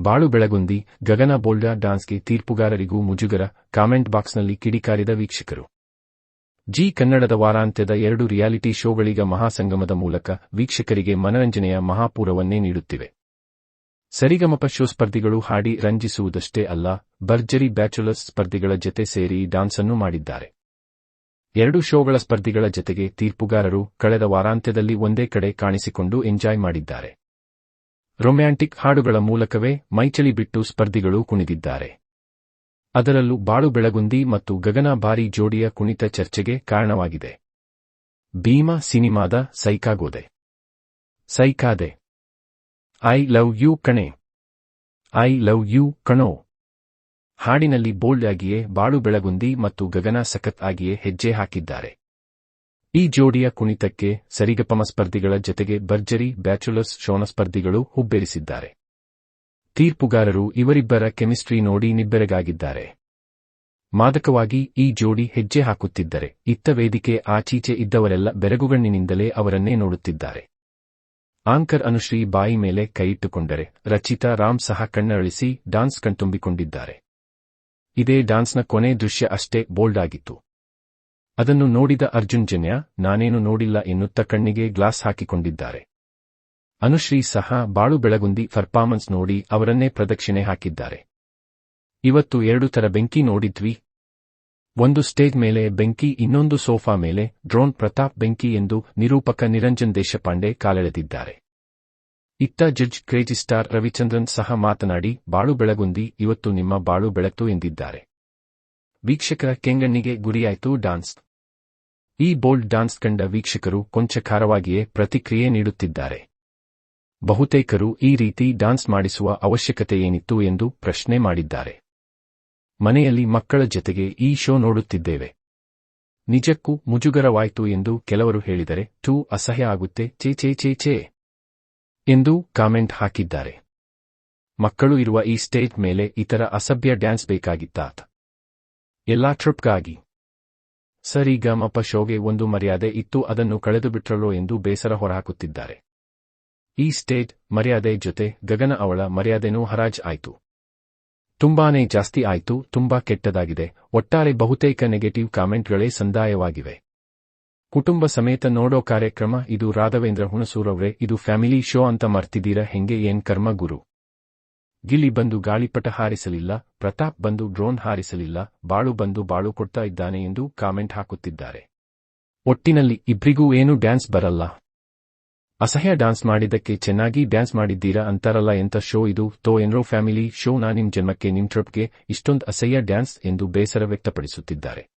ಬಾಳು ಬೆಳಗುಂದಿ, ಗಗನ ಬೋಲ್ಡ ಡಾನ್ಸ್ಗೆ ತೀರ್ಪುಗಾರರಿಗೂ ಮುಜುಗರ, ಕಾಮೆಂಟ್ ಬಾಕ್ಸ್ನಲ್ಲಿ ಕಿಡಿಕಾರಿದ ವೀಕ್ಷಕರು. ಜಿ ಕನ್ನಡದ ವಾರಾಂತ್ಯದ ಎರಡು ರಿಯಾಲಿಟಿ ಶೋಗಳಿಗ ಮಹಾಸಂಗಮದ ಮೂಲಕ ವೀಕ್ಷಕರಿಗೆ ಮನರಂಜನೆಯ ಮಹಾಪೂರವನ್ನೇ ನೀಡುತ್ತಿವೆ. ಸರಿಗಮಪ ಶೋ ಸ್ಪರ್ಧಿಗಳು ಹಾಡಿ ರಂಜಿಸುವುದಷ್ಟೇ ಅಲ್ಲ, ಭರ್ಜರಿ ಬ್ಯಾಚುಲರ್ಸ್ ಸ್ಪರ್ಧಿಗಳ ಜತೆ ಸೇರಿ ಡಾನ್ಸ್ ಅನ್ನು ಮಾಡಿದ್ದಾರೆ. ಎರಡು ಶೋಗಳ ಸ್ಪರ್ಧಿಗಳ ಜತೆಗೆ ತೀರ್ಪುಗಾರರು ಕಳೆದ ವಾರಾಂತ್ಯದಲ್ಲಿ ಒಂದೇ ಕಡೆ ಕಾಣಿಸಿಕೊಂಡು ಎಂಜಾಯ್ ಮಾಡಿದ್ದಾರೆ. ರೊಮ್ಯಾಂಟಿಕ್ ಹಾಡುಗಳ ಮೂಲಕವೇ ಮೈಚಳಿ ಬಿಟ್ಟು ಸ್ಪರ್ಧಿಗಳು ಕುಣಿದಿದ್ದಾರೆ. ಅದರಲ್ಲೂ ಬಾಳು ಬೆಳಗುಂದಿ ಮತ್ತು ಗಗನ ಬಾರಿ ಜೋಡಿಯ ಕುಣಿತ ಚರ್ಚೆಗೆ ಕಾರಣವಾಗಿದೆ. ಭೀಮಾ ಸಿನಿಮಾದ ಸೈಕಾಗೋದೆ. ಸೈಕಾದೆ. ಐ ಲವ್ ಯು ಕಣೆ. ಐ ಲವ್ ಯು ಕಣೋ. ಹಾಡಿನಲ್ಲಿ ಬೋಲ್ಡ್ ಆಗಿಯೇ ಬಾಳು ಬೆಳಗುಂದಿ ಮತ್ತು ಗಗನ ಸಖತ್ ಆಗಿಯೇ ಹೆಜ್ಜೆ ಹಾಕಿದ್ದಾರೆ. ಈ ಜೋಡಿಯ ಕುಣಿತಕ್ಕೆ ಸರಿಗಪಮ ಸ್ಪರ್ಧಿಗಳ ಜತೆಗೆ ಭರ್ಜರಿ, ಬ್ಯಾಚುಲರ್ಸ್, ಶೋನ ಸ್ಪರ್ಧಿಗಳು ಹುಬ್ಬೇರಿಸಿದ್ದಾರೆ. ತೀರ್ಪುಗಾರರು ಇವರಿಬ್ಬರ ಕೆಮಿಸ್ಟ್ರಿ ನೋಡಿ ನಿಬ್ಬೆರಗಾಗಿದ್ದಾರೆ. ಮಾದಕವಾಗಿ ಈ ಜೋಡಿ ಹೆಜ್ಜೆ ಹಾಕುತ್ತಿದ್ದರೆ, ಇತ್ತ ವೇದಿಕೆ ಆಚೀಚೆ ಇದ್ದವರೆಲ್ಲ ಬೆರಗುಗಣ್ಣಿನಿಂದಲೇ ಅವರನ್ನೇ ನೋಡುತ್ತಿದ್ದಾರೆ. ಆಂಕರ್ ಅನುಶ್ರೀ ಬಾಯಿ ಮೇಲೆ ಕೈಯಿಟ್ಟುಕೊಂಡರೆ, ರಚಿತಾ ರಾಮ್ ಸಹ ಕಣ್ಣರಳಿಸಿ ಡಾನ್ಸ್ ಕಣ್ತುಂಬಿಕೊಂಡಿದ್ದಾರೆ. ಇದೇ ಡಾನ್ಸ್ನ ಕೊನೆ ದೃಶ್ಯ ಅಷ್ಟೇ ಬೋಲ್ಡ್ ಆಗಿತ್ತು. ಅದನ್ನು ನೋಡಿದ ಅರ್ಜುನ್ ಜನ್ಯ, ನಾನೇನು ನೋಡಿಲ್ಲ ಎನ್ನುತ್ತ ಕಣ್ಣಿಗೆ ಗ್ಲಾಸ್ ಹಾಕಿಕೊಂಡಿದ್ದಾರೆ. ಅನುಶ್ರೀ ಸಹ ಬಾಳು ಬೆಳಗುಂದಿ ಪರ್ಫಾರ್ಮೆನ್ಸ್ ನೋಡಿ ಅವರನ್ನೇ ಪ್ರದಕ್ಷಿಣೆ ಹಾಕಿದ್ದಾರೆ. ಇವತ್ತು ಎರಡು ತರ ಬೆಂಕಿ ನೋಡಿದ್ವಿ. ಒಂದು ಸ್ಟೇಜ್ ಮೇಲೆ ಬೆಂಕಿ, ಇನ್ನೊಂದು ಸೋಫಾ ಮೇಲೆ ಡ್ರೋನ್ ಪ್ರತಾಪ್ ಬೆಂಕಿ ಎಂದು ನಿರೂಪಕ ನಿರಂಜನ್ ದೇಶಪಾಂಡೆ ಕಾಲೆಳೆದಿದ್ದಾರೆ. ಇತ್ತ ಜಡ್ಜ್ ಕ್ರೇಜಿ ಸ್ಟಾರ್ ರವಿಚಂದ್ರನ್ ಸಹ ಮಾತನಾಡಿ, ಬಾಳು ಬೆಳಗುಂದಿ, ಇವತ್ತು ನಿಮ್ಮ ಬಾಳು ಬೆಳಕು ಎಂದಿದ್ದಾರೆ. ವೀಕ್ಷಕರ ಕೆಂಗಣ್ಣಿಗೆ ಗುರಿಯಾಯಿತು ಡಾನ್ಸ್. ಈ ಬೋಲ್ಡ್ ಡಾನ್ಸ್ ಕಂಡ ವೀಕ್ಷಕರು ಕೊಂಚ ಖಾರವಾಗಿಯೇ ಪ್ರತಿಕ್ರಿಯೆ ನೀಡುತ್ತಿದ್ದಾರೆ. ಬಹುತೇಕರು ಈ ರೀತಿ ಡಾನ್ಸ್ ಮಾಡಿಸುವ ಅವಶ್ಯಕತೆ ಏನಿತ್ತು ಎಂದು ಪ್ರಶ್ನೆ ಮಾಡಿದ್ದಾರೆ. ಮನೆಯಲ್ಲಿ ಮಕ್ಕಳ ಜತೆಗೆ ಈ ಶೋ ನೋಡುತ್ತಿದ್ದೇವೆ. ನಿಜಕ್ಕೂ ಮುಜುಗರವಾಯಿತು ಎಂದು ಕೆಲವರು ಹೇಳಿದರೆ ಟೂ ಅಸಹ್ಯ ಆಗುತ್ತೆ ಚೇ ಚೇ ಚೇ ಚೇ ಎಂದು ಕಾಮೆಂಟ್ ಹಾಕಿದ್ದಾರೆ. ಮಕ್ಕಳು ಇರುವ ಈ ಸ್ಟೇಜ್ ಮೇಲೆ ಇತರ ಅಸಭ್ಯ ಡ್ಯಾನ್ಸ್ ಬೇಕಾಗಿತ್ತಾತ್ ಎಲ್ಲಾ ಟ್ರಿಪ್ಗಾಗಿ. ಸರಿಗಮಪ ಶೋಗೆ ಒಂದು ಮರ್ಯಾದೆ ಇತ್ತು, ಅದನ್ನು ಕಳೆದುಬಿಟ್ರಲ್ಲೋ ಎಂದು ಬೇಸರ ಹೊರಹಾಕುತ್ತಿದ್ದಾರೆ. ಈ ಸ್ಟೇಟ್, ಮರ್ಯಾದೆ ಜೊತೆ, ಗಗನ ಅವಳ ಮರ್ಯಾದೆನೂ ಹರಾಜ್ ಆಯ್ತು. ತುಂಬಾನೇ ಜಾಸ್ತಿ ಆಯ್ತು, ತುಂಬಾ ಕೆಟ್ಟದಾಗಿದೆ, ಒಟ್ಟಾರೆ ಬಹುತೇಕ ನೆಗೆಟಿವ್ ಕಾಮೆಂಟ್ಗಳೇ ಸಂದಾಯವಾಗಿವೆ. ಕುಟುಂಬ ಸಮೇತ ನೋಡೋ ಕಾರ್ಯಕ್ರಮ, ಇದು ರಾಘವೇಂದ್ರ ಹುಣಸೂರವ್ರೆ, ಇದು ಫ್ಯಾಮಿಲಿ ಶೋ ಅಂತ ಮರ್ತಿದ್ದೀರಾ, ಹೆಂಗೆ ಏನ್ ಕರ್ಮ ಗುರು? ಗಿಲಿ ಬಂದು ಗಾಳಿಪಟ ಹಾರಿಸಲಿಲ್ಲ, ಪ್ರತಾಪ್ ಬಂದು ಡ್ರೋನ್ ಹಾರಿಸಲಿಲ್ಲ, ಬಾಳು ಬಂದು ಬಾಳು ಕೊಡ್ತಾ ಇದ್ದಾನೆ ಎಂದು ಕಾಮೆಂಟ್ ಹಾಕುತ್ತಿದ್ದಾರೆ. ಒಟ್ಟಿನಲ್ಲಿ ಇಬ್ರಿಗೂ ಏನು ಡ್ಯಾನ್ಸ್ ಬರಲ್ಲ. ಅಸಹ್ಯ ಡ್ಯಾನ್ಸ್ ಮಾಡಿದ್ದಕ್ಕೆ ಚೆನ್ನಾಗಿ ಡ್ಯಾನ್ಸ್ ಮಾಡಿದ್ದೀರಾ ಅಂತಾರಲ್ಲ ಎಂತ ಶೋ ಇದು? ತೋ ಎನ್ರೋ ಫ್ಯಾಮಿಲಿ ಶೋ ನಾ ನಿಮ್ ಜನ್ಮಕ್ಕೆ ನಿಮ್ ಟ್ರಿಪ್ಗೆ ಇಷ್ಟೊಂದು ಅಸಹ್ಯ ಡ್ಯಾನ್ಸ್ ಎಂದು ಬೇಸರ ವ್ಯಕ್ತಪಡಿಸುತ್ತಿದ್ದಾರೆ.